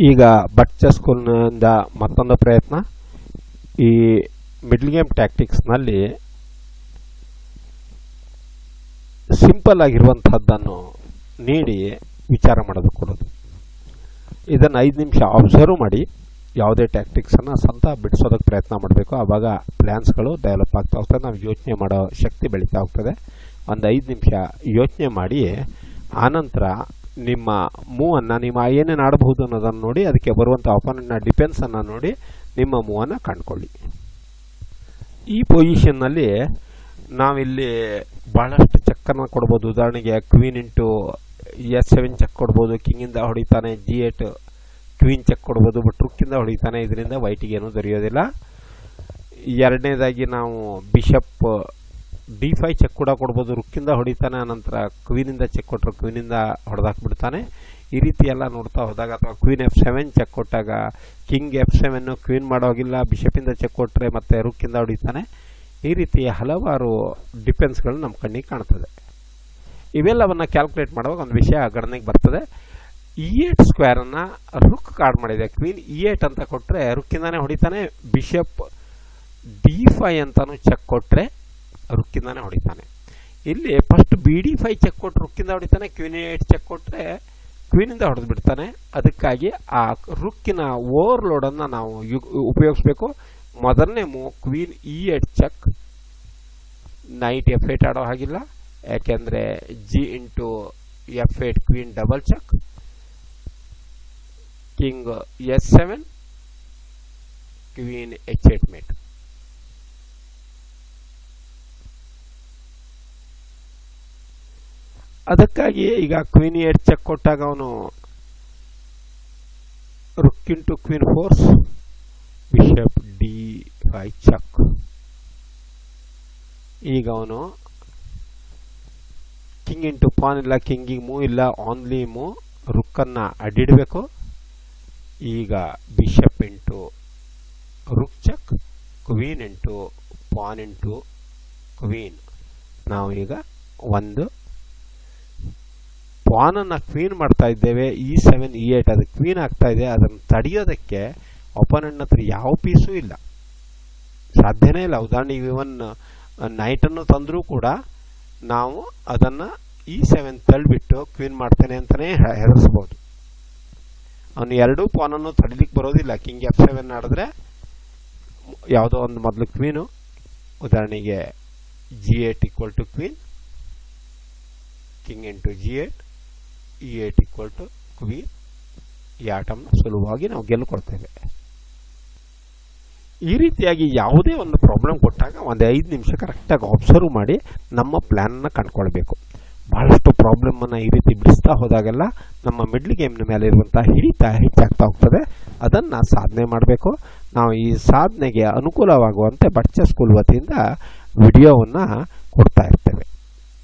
ಈಗ ಬಟ್ಚ ಸ್ಕೂಲ್ನಿಂದ ಮತ್ತೊಂದು ಪ್ರಯತ್ನ. ಈ ಮಿಡ್ಲ್ ಗೇಮ್ ಟ್ಯಾಕ್ಟಿಕ್ಸ್ನಲ್ಲಿ ಸಿಂಪಲ್ ಆಗಿರುವಂಥದ್ದನ್ನು ನೀಡಿ ವಿಚಾರ ಮಾಡೋದು ಕೊಡೋದು. ಇದನ್ನು ಐದು ನಿಮಿಷ ಅಬ್ಸರ್ವ್ ಮಾಡಿ ಯಾವುದೇ ಟ್ಯಾಕ್ಟಿಕ್ಸನ್ನು ಸ್ವಂತ ಬಿಡಿಸೋದಕ್ಕೆ ಪ್ರಯತ್ನ ಮಾಡಬೇಕು. ಆವಾಗ ಪ್ಲ್ಯಾನ್ಸ್ಗಳು ಡೆವಲಪ್ ಆಗ್ತಾ ಹೋಗ್ತದೆ. ನಾವು ಯೋಚನೆ ಮಾಡೋ ಶಕ್ತಿ ಬೆಳೀತಾ ಹೋಗ್ತದೆ. ಒಂದು ಐದು ನಿಮಿಷ ಯೋಚನೆ ಮಾಡಿ ಆನಂತರ ನಿಮ್ಮ ಮೂವನ್ನು, ನಿಮ್ಮ ಏನೇನು ಆಡಬಹುದು ಅನ್ನೋದನ್ನು ನೋಡಿ, ಅದಕ್ಕೆ ಬರುವಂಥ ಅಪೋನೆಂಟ್ನ ಡಿಫೆನ್ಸನ್ನು ನೋಡಿ, ನಿಮ್ಮ ಮೂವನ್ನು ಕಂಡುಕೊಳ್ಳಿ. ಈ ಪೊಸಿಷನ್ನಲ್ಲಿ ನಾವಿಲ್ಲಿ ಭಾಳಷ್ಟು ಚೆಕ್ಕನ್ನು ಕೊಡ್ಬೋದು. ಉದಾಹರಣೆಗೆ queen into S seven check ಕೊಡ್ಬೋದು ಕಿಂಗಿಂದ ಹೊಡಿತಾನೆ ಜಿ ಏಟ್ ಕ್ವೀನ್ ಚೆಕ್ ಕೊಡ್ಬೋದು ಬಟ್ ರುಕ್ಕಿಂದ ಹೊಡಿತಾನೆ, ಇದರಿಂದ ವೈಟಿಗೇನು ದೊರೆಯೋದಿಲ್ಲ. ಎರಡನೇದಾಗಿ ನಾವು ಬಿಷಪ್ ಡಿ ಫೈ ಚೆಕ್ ಕೂಡ ಕೊಡ್ಬೋದು. ರುಕ್ಕಿಂದ ಹೊಡಿತಾನೆ, ನಂತರ ಕ್ವೀನಿಂದ ಚೆಕ್ ಕೊಟ್ಟರೆ ಕ್ವೀನಿಂದ ಹೊಡೆದಾಕ್ಬಿಡ್ತಾನೆ. ಈ ರೀತಿ ಎಲ್ಲ ನೋಡ್ತಾ ಹೋದಾಗ ಅಥವಾ ಕ್ವೀನ್ ಎಫ್ ಸೆವೆನ್ ಚೆಕ್ ಕೊಟ್ಟಾಗ ಕಿಂಗ್ ಎಫ್ ಸೆವೆನ್ನು ಕ್ವೀನ್ ಮಾಡೋಗಿಲ್ಲ ಬಿಷಪಿಂದ ಚೆಕ್ ಕೊಟ್ಟರೆ ಮತ್ತು ರುಕ್ಕಿಂದ ಹೊಡಿತಾನೆ. ಈ ರೀತಿ ಹಲವಾರು ಡಿಫೆನ್ಸ್ಗಳು ನಮ್ಮ ಕಣ್ಣಿಗೆ ಕಾಣ್ತದೆ. ಇವೆಲ್ಲವನ್ನು ಕ್ಯಾಲ್ಕುಲೇಟ್ ಮಾಡುವಾಗ ಒಂದು ವಿಷಯ ಗಣನೆಗೆ ಬರ್ತದೆ. ಇ ಏಟ್ ಸ್ಕ್ವೇರನ್ನು ರುಕ್ ಕಾರ್ಡ್ ಮಾಡಿದೆ. ಕ್ವೀನ್ ಇ ಏಟ್ ಅಂತ ಕೊಟ್ಟರೆ ರುಕ್ಕಿಂದಾನೇ ಹೊಡಿತಾನೆ, ಬಿಷಪ್ ಡಿ ಫೈ ಅಂತಲೂ ಚೆಕ್ ಕೊಟ್ಟರೆ ರುಕ್ಕಿಂದಾನೇ ಹೊಡಿತಾನೆ. ಇಲ್ಲಿ first B D five check ಕೊಟ್ಟು ರುಕ್ಕಿಂದ ಹೊಡಿತಾನೆ ಕ್ವೀನ್ ಏಟ್ ಚೆಕ್ ಕೊಟ್ಟರೆ ಕ್ವೀನಿಂದ ಹೊಡೆದು ಬಿಡ್ತಾನೆ. ಅದಕ್ಕಾಗಿ ಆ ರುಕ್ಕಿನ ಓವರ್ಲೋಡನ್ನು ನಾವು ಯು- ಉಪಯೋಗಿಸ್ಬೇಕು. ಮೊದಲನೇ ಮೂ queen E eight check knight F eight ಆಡೋ ಹಾಗಿಲ್ಲ. ಯಾಕೆಂದರೆ G into F eight queen double check king S seven queen H eight mate ಅದಕ್ಕಾಗಿ ಈಗ ಕ್ವೀನ್ ಏಟ್ ಚೆಕ್ ಕೊಟ್ಟಾಗ ಅವನು rook into queen force bishop D five check ಈಗ ಅವನು king into PAN ಇಲ್ಲ ಕಿಂಗಿಗೆ ಮೂ ಇಲ್ಲ ಆನ್ಲಿ ಮೂ ರುಕ್ಕನ್ನು ಅಡ್ಡಿಡಬೇಕು. ಈಗ bishop into rook check queen into pawn into queen ನಾವು ಈಗ ಒಂದು ಪಾನನ್ನು ಕ್ವೀನ್ ಮಾಡ್ತಾ ಇದ್ದೇವೆ ಇ ಸೆವೆನ್ ಇ ಏಟ್ ಅದು ಕ್ವೀನ್ ಆಗ್ತಾ ಇದೆ, ಅದನ್ನು ತಡೆಯೋದಕ್ಕೆ ಒಪೋನೆಂಟ್ ಹತ್ರ ಯಾವ ಪೀಸು ಇಲ್ಲ. ಸಾಧ್ಯನೇ ಇಲ್ಲ. ಉದಾಹರಣೆಗೆ ಇವನ್ ನೈಟನ್ನು ತಂದರೂ ಕೂಡ ನಾವು ಅದನ್ನು ಇ ಸೆವೆನ್ ತಳ್ಳಿಬಿಟ್ಟು ಕ್ವೀನ್ ಮಾಡ್ತೇನೆ ಅಂತಲೇ ಹೆದರ್ಸ್ಬೋದು. ಅವನು ಎರಡೂ ಪಾನನ್ನು ತಡಿಲಿಕ್ಕೆ ಬರೋದಿಲ್ಲ. ಕಿಂಗ್ ಎಫ್ ಸೆವೆನ್ ಆಡಿದ್ರೆ ಯಾವುದೋ ಒಂದು ಮೊದಲು ಕ್ವೀನು. ಉದಾಹರಣೆಗೆ G eight equal to queen king into G eight E eight equal to ಕ್ವಿ ಈ ಆಟಮ್ನ ಸುಲಭವಾಗಿ ನಾವು ಗೆಲ್ಕೊಳ್ತೇವೆ ಈ ರೀತಿಯಾಗಿ ಯಾವುದೇ ಒಂದು ಪ್ರಾಬ್ಲಮ್ ಕೊಟ್ಟಾಗ ಒಂದು ಐದು ನಿಮಿಷ ಕರೆಕ್ಟಾಗಿ ಅಬ್ಸರ್ವ್ ಮಾಡಿ ನಮ್ಮ ಪ್ಲ್ಯಾನನ್ನು ಕಂಡ್ಕೊಳ್ಬೇಕು. ಭಾಳಷ್ಟು ಪ್ರಾಬ್ಲಮನ್ನು ಈ ರೀತಿ ಬಿಡಿಸ್ತಾ ಹೋದಾಗೆಲ್ಲ ನಮ್ಮ ಮಿಡ್ಲ್ ಗೇಮ್ನ ಮೇಲೆ ಇರುವಂಥ ಹಿಡಿತ ಹೆಚ್ಚಾಗ್ತಾ ಹೋಗ್ತದೆ. ಅದನ್ನು ಸಾಧನೆ ಮಾಡಬೇಕು. ನಾವು ಈ ಸಾಧನೆಗೆ ಅನುಕೂಲವಾಗುವಂತೆ ಬಚ್ಚ ಸ್ಕೂಲ್ ವತಿಯಿಂದ ವಿಡಿಯೋವನ್ನು ಕೊಡ್ತಾ ಇರ್ತೇವೆ.